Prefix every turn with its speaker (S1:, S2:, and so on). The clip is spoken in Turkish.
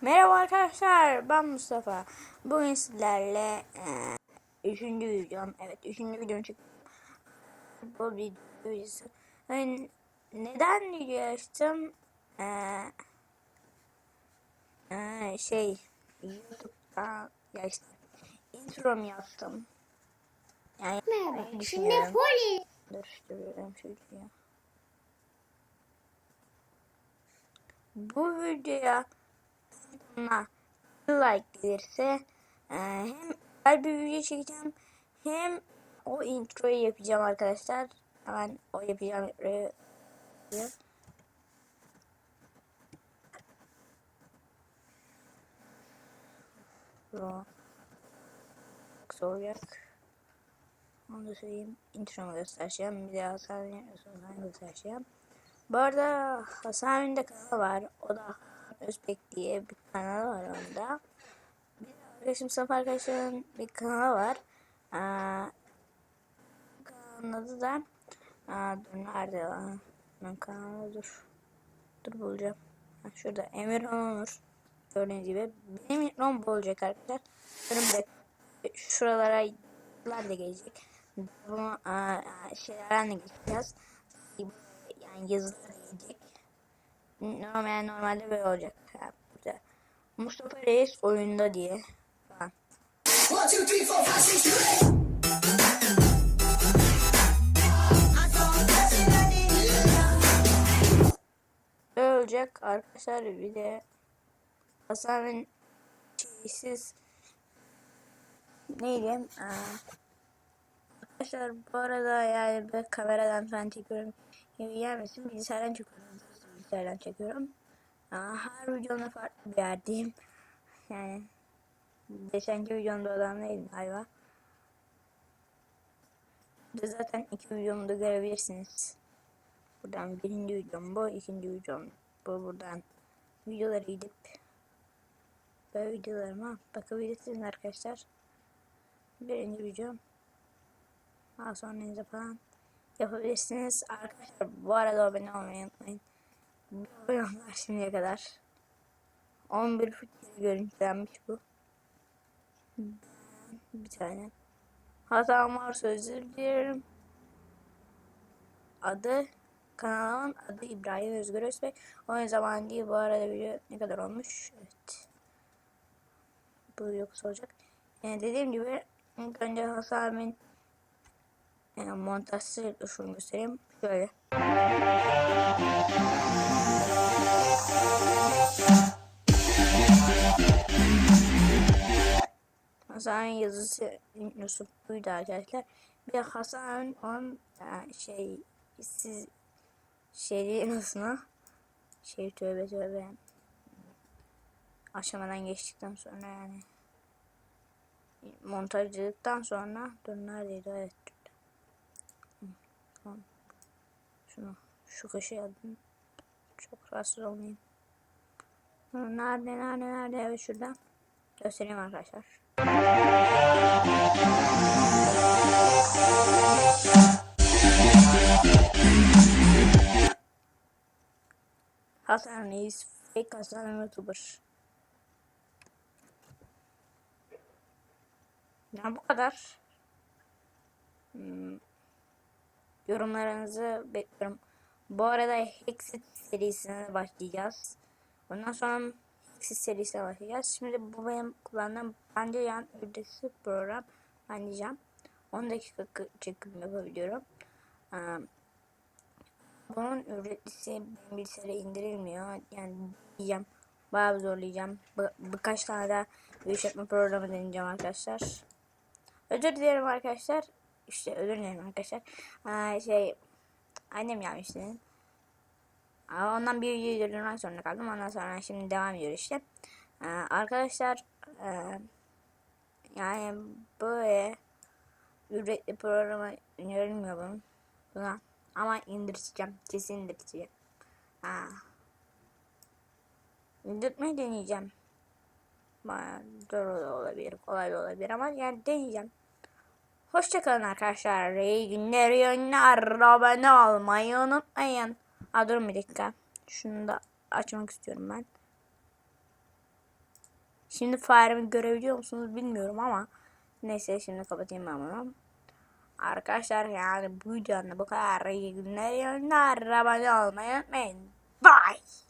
S1: Merhaba arkadaşlar ben Mustafa. Bugün sizlerle e, üçüncü videom evet üçüncü videom çıktı. Bu videosu. Yani neden video açtım? E, e, şey YouTube'da ya işte introm yaptım. Yani
S2: Merhaba. Şimdi poli.
S1: Dur duruyorum ya. Bu videoya buna like gelirse e, hem güzel bir video çekeceğim hem o introyu yapacağım arkadaşlar. Hemen o yapacağım introyu. Olacak. Onu da söyleyeyim. Intromu göstereceğim. Bir de Hasan sonradan göstereceğim. Bu arada Hasan de kanalı var. O da Özbek diye bir kanalı var onda. Bir de arkadaşım Mustafa arkadaşların bir kanalı var. Aa, kanalın adı da Aa, dur nerede lan? Ben kanalı dur. Dur bulacağım. Ha, şurada Emir Onur. Gördüğünüz gibi. Benim introm bu olacak arkadaşlar. Önümde şuralara da gelecek. Bunu şeylerden de geçeceğiz. Yani yazılar gelecek. Normal normalde böyle olacak. Ha, burada. Mustafa Reis oyunda diye. Böyle olacak arkadaşlar bir de Hasan'ın şeysiz neydi? Aa, arkadaşlar bu arada yani ben kameradan falan çekiyorum. gibi gelmesin bilgisayardan çekiyorum. Bilgisayardan çekiyorum. Her videomda farklı bir yerdeyim. Yani geçenki videomda odamdaydım galiba. Bir de zaten iki videomu da görebilirsiniz. Buradan birinci videom bu, ikinci videom bu. Buradan videoları gidip böyle videolarıma bakabilirsiniz arkadaşlar. Birinci videom. Daha sonra falan yapabilirsiniz. Arkadaşlar bu arada abone olmayı unutmayın. Oldular şimdiye kadar. 11 fut görüntülenmiş bu. Bir tane. Hatam varsa özür dilerim. Adı kanalımın adı İbrahim Özgür Özbek. Oyun zaman değil bu arada video ne kadar olmuş? Evet. Bu yoksa olacak. Yani dediğim gibi ilk önce Hasan abimin yani montajı şunu göstereyim. Şöyle. Hasan'ın yazısı Yusuf buydu arkadaşlar. Bir Hasan on e, şey siz şey nasıl şey tövbe tövbe. Aşamadan geçtikten sonra yani. Montajcılıktan sonra dur neredeydi? Evet şunu şu köşeye aldım çok rahatsız olmayayım. Nerede nerede nerede? Evet şurada. Göstereyim arkadaşlar Hasan Reis fake Hasan YouTuber. Yani bu kadar. Hmm. Yorumlarınızı bekliyorum. Bu arada Hexit serisine başlayacağız. Ondan sonra Hexit serisine başlayacağız. Şimdi bu benim kullandığım bence yan ücretsiz program. Diyeceğim. 10 dakika çekim yapabiliyorum. Um, bunun ücretlisi bilgisayara indirilmiyor. Yani diyeceğim. Bayağı zorlayacağım. Bir, birkaç tane daha yapma programı deneyeceğim arkadaşlar. Özür dilerim arkadaşlar. İşte özür dilerim arkadaşlar. Aa, şey annem gelmişti. Ondan bir video durdurmak zorunda kaldım. Ondan sonra şimdi devam ediyor işte. Aa, arkadaşlar e, yani böyle ücretli programa önerilmiyor bunun. Buna ama indireceğim. Kesin indireceğim. Ha. İndirmeyi deneyeceğim. Bayağı zor olabilir. Kolay olabilir ama yani deneyeceğim. Hoşçakalın arkadaşlar. İyi günler, iyi günler. Abone olmayı unutmayın. Aa, durun bir dakika. Şunu da açmak istiyorum ben. Şimdi faremi görebiliyor musunuz bilmiyorum ama neyse şimdi kapatayım ben bunu. Arkadaşlar yani bu videonun bu kadar iyi günler yönler. Abone olmayı unutmayın. Bye.